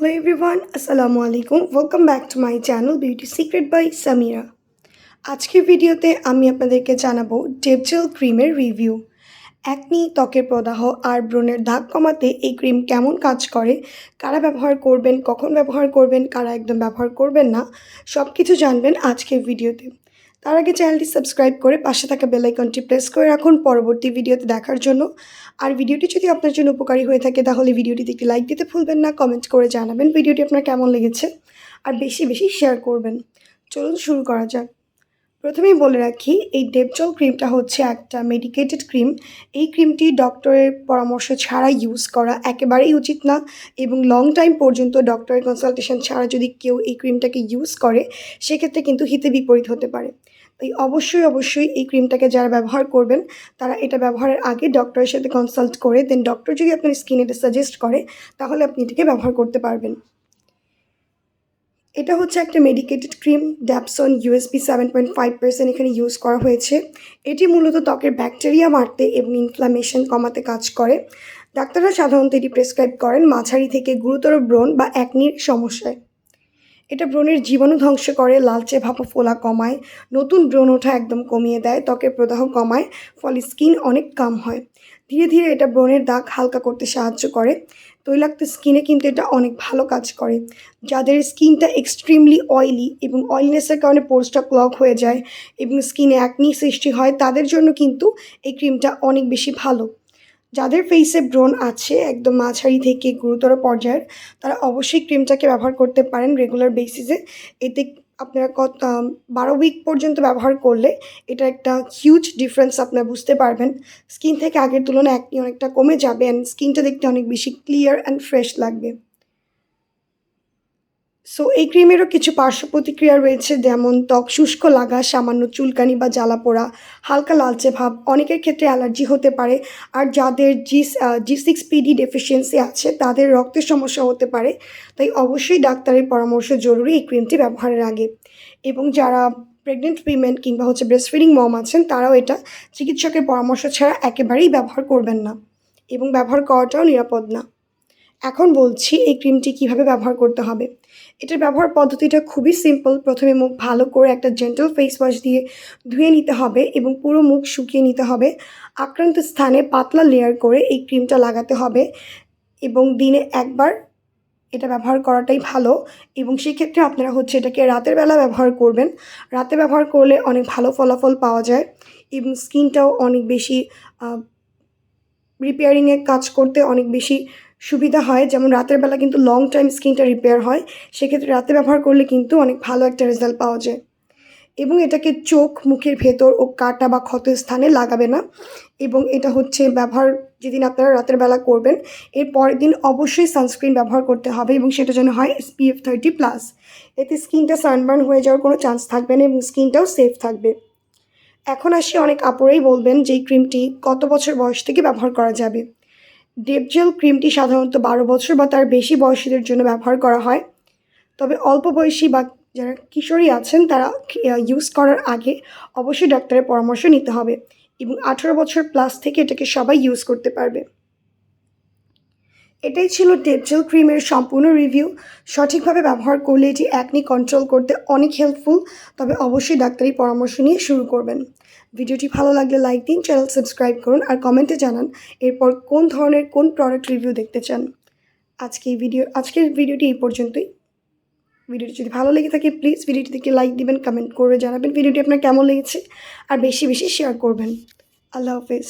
Hello everyone, Assalamu alaikum. Welcome back to my channel Beauty Secret by Samira. আজকের ভিডিওতে আমি আপনাদেরকে জানাব ডেপজেল ক্রিমের রিভিউ একনি ত্বকের প্রদাহ আর ব্রণের দাগ কমাতে এই ক্রিম কেমন কাজ করে? কারা ব্যবহার করবেন? কখন ব্যবহার করবেন? কারা একদম ব্যবহার করবেন না? সব কিছু জানবেন আজকের ভিডিওতে। তার আগে চ্যানেলটি সাবস্ক্রাইব করে পাশে থাকা বেলাইকনটি প্রেস করে রাখুন পরবর্তী ভিডিওতে দেখার জন্য। আর ভিডিওটি যদি আপনার জন্য উপকারী হয়ে থাকে, তাহলে ভিডিওটি একটি লাইক দিতে ভুলবেন না কমেন্ট করে জানাবেন ভিডিওটি আপনার কেমন লেগেছে। আর বেশি বেশি শেয়ার করবেন। চলুন শুরু করা যাক। প্রথমেই বলে রাখি, এই ডেপজল ক্রিমটা হচ্ছে একটা মেডিকেটেড ক্রিম এই ক্রিমটি ডক্টরের পরামর্শ ছাড়া ইউজ করা একেবারেই উচিত না এবং লং টাইম পর্যন্ত ডক্টরের কনসালটেশন ছাড়া যদি কেউ এই ক্রিমটাকে ইউজ করে, সেক্ষেত্রে কিন্তু হিতে বিপরীত হতে পারে। তাই অবশ্যই অবশ্যই এই ক্রিমটাকে যারা ব্যবহার করবেন, তারা এটা ব্যবহারের আগে ডক্টরের সাথে কনসাল্ট করে দেন ডক্টর যদি আপনার স্কিন এটা সাজেস্ট করে, তাহলে আপনি এটাকে ব্যবহার করতে পারবেন। এটা হচ্ছে একটা medicated cream dapsone USP seven point five percent এখানে ইউজ করা হয়েছে। এটি মূলত ত্বকের ব্যাকটেরিয়া মারতে এবং ইনফ্লামেশন কমাতে কাজ করে। ডাক্তাররা সাধারণত এটি প্রেসক্রাইব করেন মাঝারি থেকে গুরুতর ব্রণ বা একনির সমস্যায়। এটা ব্রণের জীবাণু ধ্বংস করে, লালচে ভাপা ফোলা কমায়, নতুন ব্রণ ওঠা একদম কমিয়ে দেয়, ত্বকের প্রদাহ কমায়, ফলে স্কিন অনেক কাম হয়। ধীরে ধীরে এটা ব্রণের দাগ হালকা করতে সাহায্য করে। তৈলাক্ত স্কিনে কিন্তু এটা অনেক ভালো কাজ করে। যাদের স্কিনটা এক্সট্রিমলি অয়েলি এবং অয়েলিনেসের কারণে পোর্সটা ক্লক হয়ে যায় এবং স্কিনে অ্যাকনি সৃষ্টি হয়, তাদের জন্য কিন্তু এই ক্রিমটা অনেক বেশি ভালো। যাদের ফেসে ব্রণ আছে একদম মাঝারি থেকে গুরুতর পর্যায়ের, তারা অবশ্যই ক্রিমটাকে ব্যবহার করতে পারেন রেগুলার বেসিসে এতে আপনারা কত বারো উইক পর্যন্ত ব্যবহার করলে এটা একটা হিউজ ডিফারেন্স আপনারা বুঝতে পারবেন। স্কিন থেকে আগের তুলনায় একটি অনেকটা কমে যাবে অ্যান্ড স্কিনটা দেখতে অনেক বেশি ক্লিয়ার অ্যান্ড ফ্রেশ লাগবে। সো এই ক্রিমেরও কিছু পার্শ্ব প্রতিক্রিয়া রয়েছে, যেমন ত্বক শুষ্ক লাগা, সামান্য চুলকানি বা জ্বালা পোড়া, হালকা লালচে ভাব, অনেকের ক্ষেত্রে অ্যালার্জি হতে পারে, আর যাদের G G six PD deficiency আছে, তাদের রক্তের সমস্যা হতে পারে। তাই অবশ্যই ডাক্তারের পরামর্শ জরুরি এই ক্রিমটি ব্যবহারের আগে। এবং যারা প্রেগনেন্ট উইমেন কিংবা হচ্ছে ব্রেস্ট ফিডিং মম আছেন, তারাও এটা চিকিৎসকের পরামর্শ ছাড়া একেবারেই ব্যবহার করবেন না। এবং ব্যবহার করাটাও নিরাপদ না। এখন বলছি এই ক্রিমটি কীভাবে ব্যবহার করতে হবে। এটার ব্যবহার পদ্ধতিটা খুবই সিম্পল প্রথমে মুখ ভালো করে একটা জেন্টাল ফেস ওয়াশ দিয়ে ধুয়ে নিতে হবে এবং পুরো মুখ শুকিয়ে নিতে হবে। আক্রান্ত স্থানে পাতলা লেয়ার করে এই ক্রিমটা লাগাতে হবে এবং দিনে একবার এটা ব্যবহার করাটাই ভালো এবং সেক্ষেত্রে আপনারা হচ্ছে এটাকে রাতের বেলা ব্যবহার করবেন। রাতে ব্যবহার করলে অনেক ভালো ফলাফল পাওয়া যায় এবং স্কিনটাও অনেক বেশি রিপেয়ারিংয়ের কাজ করতে অনেক বেশি সুবিধা হয়। যেমন রাতের বেলা কিন্তু লং টাইম স্কিনটা রিপেয়ার হয়। সেক্ষেত্রে রাতে ব্যবহার করলে কিন্তু অনেক ভালো একটা রেজাল্ট পাওয়া যায়। এবং এটাকে চোখ, মুখের ভেতর ও কাটা বা ক্ষত স্থানে লাগাবে না। এবং এটা হচ্ছে ব্যবহার যেদিন আপনারা রাতের বেলা করবেন, এর পরের দিন অবশ্যই সানস্ক্রিন ব্যবহার করতে হবে এবং সেটা যেন হয় এসপিএফ থার্টি প্লাস এতে স্কিনটা সানবার্ন হয়ে যাওয়ার কোনো চান্স থাকবে না এবং স্কিনটাও সেফ থাকবে। এখন আসি অনেক আপুরেই বলবেন যে এই ক্রিমটি কত বছর বয়স থেকে ব্যবহার করা যাবে। ডেপজেল ক্রিমটি সাধারণত বারো বছর বা তার বেশি বয়সীদের জন্য ব্যবহার করা হয়। তবে অল্প বয়সী বা যারা কিশোরী আছেন, তারা ইউজ করার আগে অবশ্যই ডাক্তারের পরামর্শ নিতে হবে এবং আঠেরো বছর প্লাস থেকে এটাকে সবাই ইউজ করতে পারবে। এটাই ছিল ডেপজেল ক্রিমের সম্পূর্ণ রিভিউ সঠিকভাবে ব্যবহার করলে এটি অ্যাকনি কন্ট্রোল করতে অনেক হেল্পফুল তবে অবশ্যই ডাক্তারি পরামর্শ নিয়ে শুরু করবেন। ভিডিওটি ভালো লাগলে লাইক দিন চ্যানেল সাবস্ক্রাইব করুন আর কমেন্টে জানান এরপর কোন ধরনের, কোন প্রোডাক্ট রিভিউ দেখতে চান। আজকে ভিডিও আজকের ভিডিওটি এই পর্যন্তই। ভিডিওটি যদি ভালো লেগে থাকে প্লিজ ভিডিওটি থেকে লাইক দিবেন কমেন্ট করে জানাবেন ভিডিওটি আপনার কেমন লেগেছে, আর বেশি বেশি শেয়ার করবেন। আল্লাহ হাফেজ।